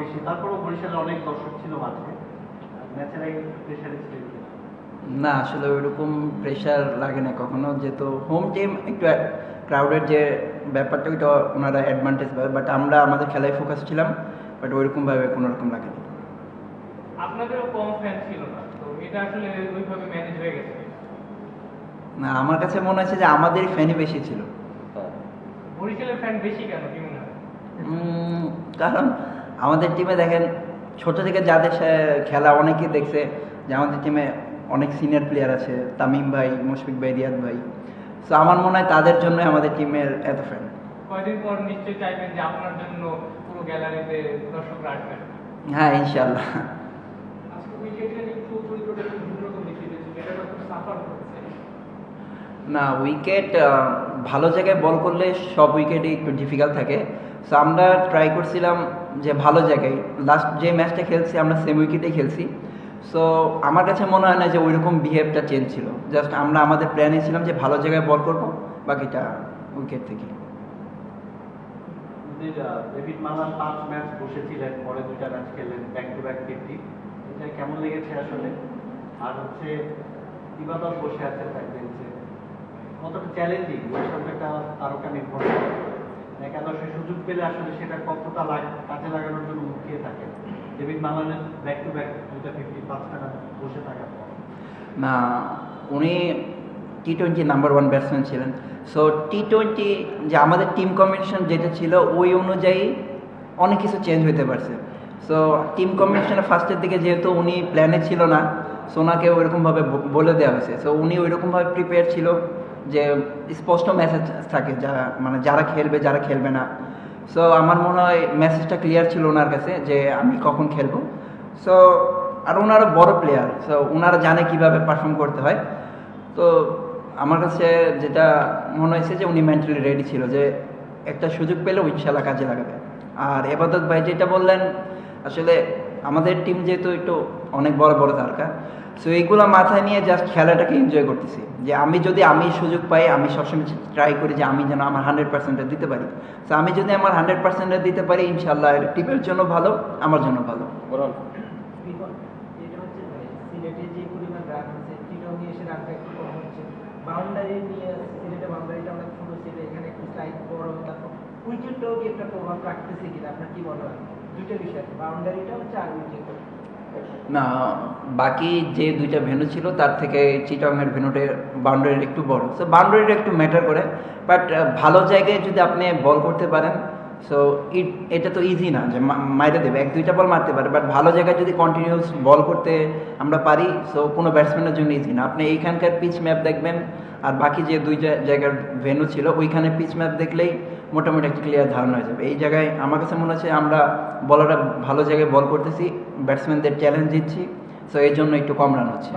বেশি তারপরেও বরিশালে অনেক দর্শক ছিল মাঠে। ম্যাচের প্রেশারে ছিল না আসলে ওইরকম প্রেশার লাগে না কখনো যেহেতু হোম টিম একটু ক্রাউডের যে ব্যাপারটা ওইটা ওনারা অ্যাডভান্টেজ পাবে বাট আমরা আমাদের খেলায় ফোকাস ছিলাম বাট ওইরকমভাবে কোনো রকম লাগে না। আপনাদেরও কম ফ্যান ছিল না তো এটা আসলে ওইভাবে ম্যানেজ হয়ে গেছে। না আমার কাছে মনে হচ্ছে যে আমাদেরই ফ্যানই বেশি ছিল। বরিশালের ফ্যান বেশি কেন কি মনে হয়? কারণ আমাদের টিমে দেখেন ছোট থেকে যাদের খেলা অনেকেই দেখছে যে আমাদের টিমে অনেক সিনিয়র প্লেয়ার আছে তামিম ভাই মুশফিক ভাই রিয়াদ ভাই। সো আমার মনে হয় তাদের জন্য আমাদের টিমের এত ফ্যান কয়দিন পর নিশ্চয়ই চাইবেন যে আপনার জন্য পুরো গ্যালারিতে দর্শকরা আসবেন? হ্যাঁ ইনশাল্লাহ আজকে উইকেটের একটু পরিকল্পনা ভিন্ন রকম দেখতে যেটা সাফার করছে না উইকেট ভালো জায়গায় বল করলে সব উইকেটই একটু ডিফিকাল্ট থাকে। সো আমরা ট্রাই করছিলাম যে ভালো জায়গায়। লাস্ট যে ম্যাচটা খেলছি, আমরা সেম উইকেটেই খেলছি। সো আমার কাছে মনে হয় না যে ওইরকম বিহেভটা চেঞ্জ ছিল। জাস্ট আমরা আমাদের প্ল্যানে ছিলাম যে ভালো জায়গায় বল করব, বাকিটা উইকেট থেকে মালান পাঁচ ম্যাচ বসেছিলেন, পরে টু কেমন লেগেছে আসলে? আর হচ্ছে বসে আছে কতটা চ্যালেঞ্জিং ওই একটা তারকা নির্ভর। একাদশে সুযোগ পেলে আসলে সেটা কতটা লাগ, কাজে লাগানোর জন্য মুখিয়ে থাকে? ডেভিড মালানের ব্যাক টু ব্যাক দুইটা ফিফটি ম্যাচ বসে থাকার না, উনি T twenty number one batsman ছিলেন। সো টি টোয়েন্টি যে আমাদের টিম কম্বিনেশন যেটা ছিল, ওই অনুযায়ী অনেক কিছু চেঞ্জ হতে পারছে। সো টিম কম্বিনেশনের ফার্স্টের দিকে যেহেতু উনি প্ল্যানে ছিল না সো ওনাকে ওইরকমভাবে বলে দেওয়া হয়েছে। সো উনি ওইরকমভাবে প্রিপেয়ার ছিল। যে স্পষ্ট মেসেজ থাকে যা মানে যারা খেলবে যারা খেলবে না। সো আমার মনে হয় মেসেজটা ক্লিয়ার ছিল ওনার কাছে যে আমি কখন খেলব। সো আর ওনারা বড় প্লেয়ার সো ওনারা জানে কীভাবে পারফর্ম করতে হয়। তো আমার কাছে যেটা মনে হয়েছে যে উনি মেন্টালি রেডি ছিল যে একটা সুযোগ পেলে ইনশাল্লাহ কাজে লাগাবে। আর এবাদত ভাই যেটা বললেন, আসলে আমাদের টিম যেহেতু একটু অনেক বড় বড় তারকা সো এইগুলো মাথায় নিয়ে জাস্ট খেলাটাকে এনজয় করতেছি। যে আমি যদি আমি সুযোগ পাই আমি সবসময় ট্রাই করি যে আমি যেন আমার হান্ড্রেড পার্সেন্টটা দিতে পারি। সো আমি যদি আমার হান্ড্রেড পার্সেন্টটা দিতে পারি ইনশাল্লাহ টিমের জন্য ভালো আমার জন্য ভালো। যেটা হচ্ছে সিলেটে যে পরিমাণ রান হচ্ছে চিটংয়ে এসে রানটা একটু কম হচ্ছে? বাউন্ডারি নিয়ে সিলেটে বাউন্ডারিটা অনেক ছোট ছিল এখানে একটু বড় তারপর উইকেটটাও কি একটা প্রভাব রাখতেছে কিনা? আপনার কি মনে হয়? দুইটা বিষয় বাউন্ডারিটা হচ্ছে আর উইকেট না, বাকি যে দুইটা ভেন্যু ছিল, তার থেকে চিটংয়ের ভেন্যুটের বাউন্ডারিটা একটু বড়। সো বাউন্ডারিটা একটু ম্যাটার করে। বাট ভালো জায়গায় যদি আপনি বল করতে পারেন সো এটা তো ইজি না যে মাইরে দেবে। এক, দুইটা বল মারতে পারে। বাট ভালো জায়গায় যদি কন্টিনিউস বল করতে আমরা পারি সো কোনো ব্যাটসম্যানের জন্য ইজি না। আপনি এইখানকার পিচ ম্যাপ দেখবেন, আর বাকি যে দুইটা জায়গার ভেন্যু ছিল, ওইখানে পিচ ম্যাপ দেখলেই মোটামুটি একটা ক্লিয়ার ধারণা হয়ে যাবে। এই জায়গায় আমার কাছে মনে হচ্ছে আমরা বলাটা ভালো জায়গায় বল করতেছি ব্যাটসম্যানদের চ্যালেঞ্জ দিচ্ছি সো এই জন্য একটু কম রান হচ্ছে।